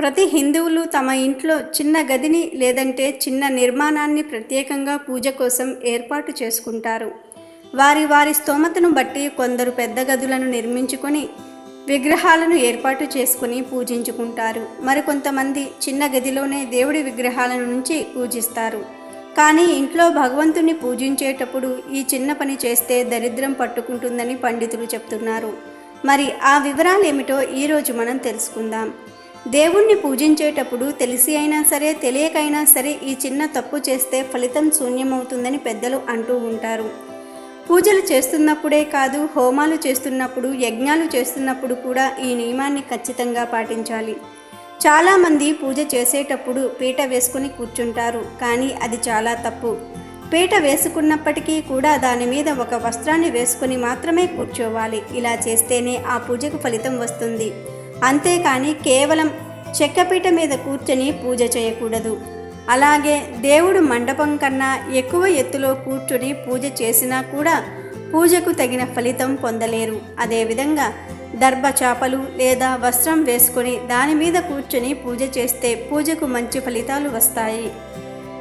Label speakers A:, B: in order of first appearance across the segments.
A: ప్రతి హిందువులు తమ ఇంట్లో చిన్న గదిని లేదంటే చిన్న నిర్మాణాన్ని ప్రత్యేకంగా పూజ కోసం ఏర్పాటు చేసుకుంటారు. వారి వారి స్తోమతను బట్టి కొందరు పెద్ద గదులను నిర్మించుకొని విగ్రహాలను ఏర్పాటు చేసుకుని పూజించుకుంటారు. మరికొంతమంది చిన్న గదిలోనే దేవుడి విగ్రహాలను నుంచి పూజిస్తారు. కానీ ఇంట్లో భగవంతుని పూజించేటప్పుడు ఈ చిన్న పని చేస్తే దరిద్రం పట్టుకుంటుందని పండితులు చెప్తున్నారు. మరి ఆ వివరాలు ఏమిటో ఈరోజు మనం తెలుసుకుందాం. దేవుణ్ణి పూజించేటప్పుడు తెలిసి అయినా సరే తెలియకైనా సరే ఈ చిన్న తప్పు చేస్తే ఫలితం శూన్యమవుతుందని పెద్దలు అంటూ ఉంటారు. పూజలు చేస్తున్నప్పుడే కాదు హోమాలు చేస్తున్నప్పుడు యజ్ఞాలు చేస్తున్నప్పుడు కూడా ఈ నియమాన్ని ఖచ్చితంగా పాటించాలి. చాలామంది పూజ చేసేటప్పుడు పీట వేసుకుని కూర్చుంటారు కానీ అది చాలా తప్పు. పీట వేసుకున్నప్పటికీ కూడా దాని మీద ఒక వస్త్రాన్ని వేసుకుని మాత్రమే కూర్చోవాలి. ఇలా చేస్తేనే ఆ పూజకు ఫలితం వస్తుంది. అంతేకాని కేవలం చెక్కపీట మీద కూర్చొని పూజ చేయకూడదు. అలాగే దేవుడు మండపం కన్నా ఎక్కువ ఎత్తులో కూర్చొని పూజ చేసినా కూడా పూజకు తగిన ఫలితం పొందలేరు. అదేవిధంగా దర్భ చేపలు లేదా వస్త్రం వేసుకొని దాని మీద కూర్చొని పూజ చేస్తే పూజకు మంచి ఫలితాలు వస్తాయి.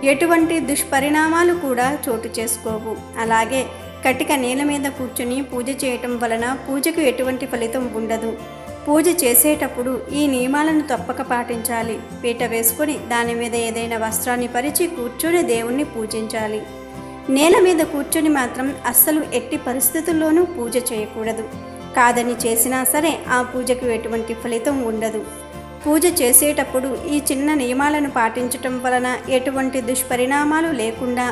A: ఎటువంటి దుష్పరిణామాలు కూడా చోటు చేసుకోవు. అలాగే కటిక నేల మీద కూర్చొని పూజ చేయటం వలన పూజకు ఎటువంటి ఫలితం ఉండదు. పూజ చేసేటప్పుడు ఈ నియమాలను తప్పక పాటించాలి. పీట వేసుకొని దాని మీద ఏదైనా వస్త్రాన్ని పరిచి కూర్చొని దేవుణ్ణి పూజించాలి. నేల మీద కూర్చొని మాత్రం అస్సలు ఎట్టి పరిస్థితుల్లోనూ పూజ చేయకూడదు. కాదని చేసినా సరే ఆ పూజకు ఎటువంటి ఫలితం ఉండదు. పూజ చేసేటప్పుడు ఈ చిన్న నియమాలను పాటించటం వలన ఎటువంటి దుష్పరిణామాలు లేకుండా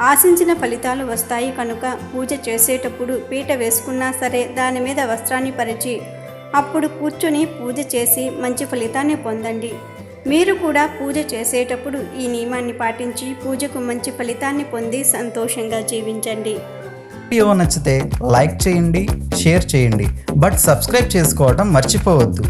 A: ఆశించిన ఫలితాలు వస్తాయి కనుక పూజ చేసేటప్పుడు పీట వేసుకున్నా సరే దాని మీద వస్త్రాన్ని పరిచి అప్పుడు కూర్చొని పూజ చేసి మంచి ఫలితాన్ని పొందండి. మీరు కూడా పూజ చేసేటప్పుడు ఈ నియమాన్ని పాటించి పూజకు మంచి ఫలితాన్ని పొంది సంతోషంగా జీవించండి.
B: వీడియో నచ్చితే లైక్ చేయండి షేర్ చేయండి. బట్ సబ్స్క్రైబ్ చేసుకోవడం మర్చిపోవద్దు.